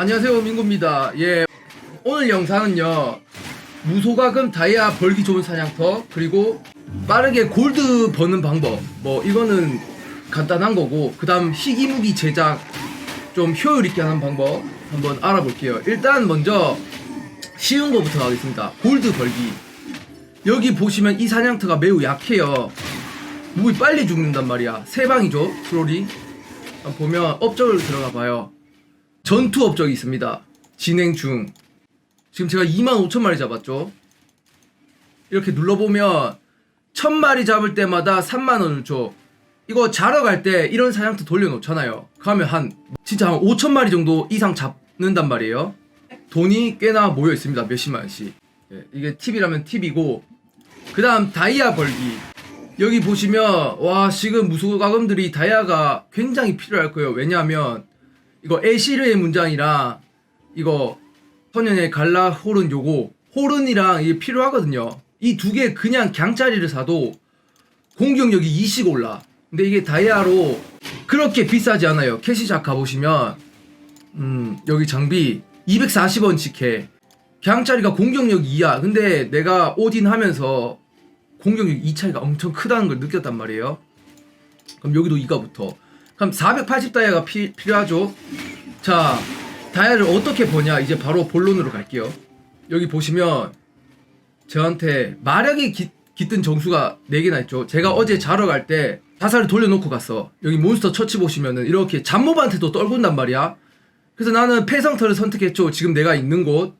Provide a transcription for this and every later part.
안녕하세요 민구입니다. 예. 오늘 영상은요 무소가금 다이아 벌기 좋은 사냥터 그리고 빠르게 골드 버는 방법. 뭐 이거는 간단한 거고 그 다음 희귀무기 제작 좀 효율 있게 하는 방법 한번 알아볼게요. 일단 먼저 쉬운 거부터 가겠습니다. 골드 벌기. 여기 보시면 이 사냥터가 매우 약해요. 무기 빨리 죽는단 말이야. 세 방이죠 트롤이. 보면 업적을 들어가 봐요 전투 업적이 있습니다. 진행 중. 지금 제가 2만 5천 마리 잡았죠. 이렇게 눌러보면 1000마리 잡을 때마다 3만 원을 줘. 이거 자러 갈 때 이런 사냥터 돌려놓잖아요. 그러면 한 진짜 한 5천 마리 정도 이상 잡는단 말이에요. 돈이 꽤나 모여 있습니다. 몇십만 원씩. 예, 이게 팁이라면 팁이고 그 다음 다이아 벌기 여기 보시면 와 지금 무소가금들이 다이아가 굉장히 필요할 거예요. 왜냐하면 이거 에시르의 문장이랑 이거 소년의 갈라 호른 요거 호른이랑 이게 필요하거든요. 이 두 개 그냥 강짜리를 사도 공격력이 20 올라. 근데 이게 다이아로 그렇게 비싸지 않아요. 캐시작 가보시면 음 여기 장비 240원씩 해. 강짜리가 공격력이 2야. 근데 내가 오딘 하면서 공격력 2 차이가 엄청 크다는 걸 느꼈단 말이에요. 그럼 여기도 이가부터. 그럼 480 다이아가 피, 필요하죠. 자, 다이아를 어떻게 버냐? 이제 바로 본론으로 갈게요. 여기 보시면 저한테 마력이 기, 깃든 정수가 4개나 있죠. 제가 어제 자러 갈 때 자살을 돌려놓고 갔어. 여기 몬스터 처치 보시면은 이렇게 잡몹한테도 떨군단 말이야. 그래서 나는 폐성터를 선택했죠. 지금 내가 있는 곳.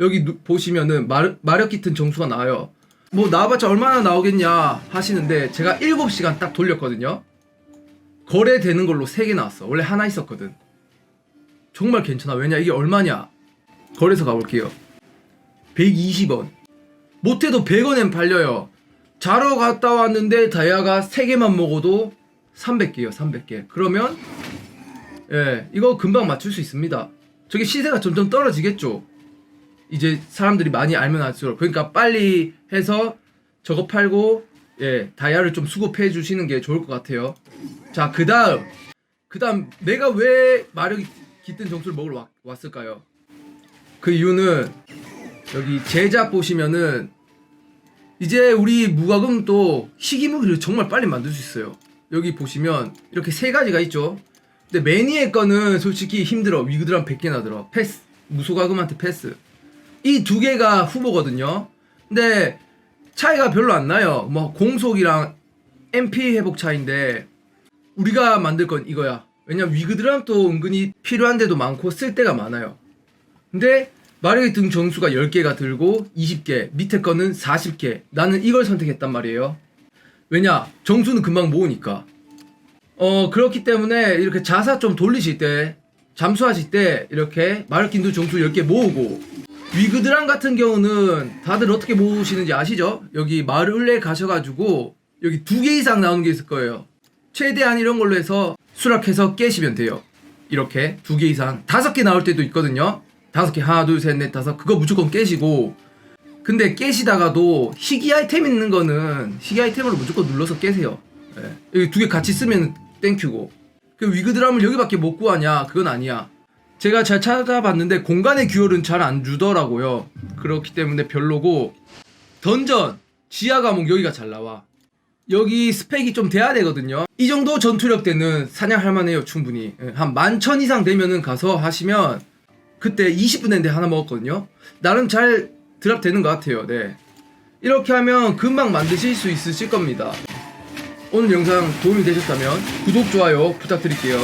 여기 누- 보시면은 마, 마력 깃든 정수가 나와요. 뭐 나와봤자 얼마나 나오겠냐 하시는데 제가 7시간 딱 돌렸거든요. 거래되는 걸로 3개 나왔어. 원래 하나 있었거든. 정말 괜찮아. 왜냐 이게 얼마냐? 거래소 가볼게요. 120원. 못해도 100원엔 팔려요. 자러 갔다 왔는데 다이아가 3개만 먹어도 300개요. 300개. 그러면 예, 이거 금방 맞출 수 있습니다. 저게 시세가 점점 떨어지겠죠. 이제 사람들이 많이 알면 알수록 그러니까 빨리 해서 저거 팔고 예 다이아를 좀 수급해 주시는 게 좋을 것 같아요. 자 그 다음 그 다음 내가 왜 마력이 깃든 정수를 먹으러 왔, 왔을까요? 그 이유는 여기 제작 보시면은 이제 우리 무과금도 희귀무기를 정말 빨리 만들 수 있어요. 여기 보시면 이렇게 세 가지가 있죠. 근데 매니의 거는 솔직히 힘들어. 위그드랑 100개 나 들어. 패스. 무소가금한테 패스. 이 두 개가 후보거든요. 근데 차이가 별로 안 나요. 뭐 공속이랑 MP 회복 차인데 우리가 만들 건 이거야. 왜냐면 위그드랑 또 은근히 필요한 데도 많고 쓸 데가 많아요. 근데 마력의 등 정수가 10개가 들고 20개, 밑에 거는 40개. 나는 이걸 선택했단 말이에요. 왜냐? 정수는 금방 모으니까. 어, 그렇기 때문에 이렇게 자사 좀 돌리실 때, 잠수하실 때 이렇게 마력긴 등 정수 10개 모으고 위그드랑 같은 경우는 다들 어떻게 모으시는지 아시죠? 여기 마을에 가셔가지고 여기 두 개 이상 나오는 게 있을 거예요. 최대한 이런 걸로 해서 수락해서 깨시면 돼요. 이렇게 두 개 이상 다섯 개 나올 때도 있거든요. 다섯 개 하나 둘 셋 넷 다섯 그거 무조건 깨시고 근데 깨시다가도 희귀 아이템 있는 거는 희귀 아이템으로 무조건 눌러서 깨세요. 예. 여기 두 개 같이 쓰면 땡큐고 그 위그드람을 여기밖에 못 구하냐 그건 아니야. 제가 잘 찾아봤는데 공간의 규율은 잘 안 주더라고요. 그렇기 때문에 별로고 던전 지하 과목 여기가 잘 나와. 여기 스펙이 좀 돼야 되거든요. 이 정도 전투력 때는 사냥할 만해요, 충분히. 예, 한 만천 이상 되면은 가서 하시면 그때 20분 했는데 하나 먹었거든요. 나름 잘 드랍 되는 것 같아요. 네. 이렇게 하면 금방 만드실 수 있으실 겁니다. 오늘 영상 도움이 되셨다면 구독, 좋아요 부탁드릴게요.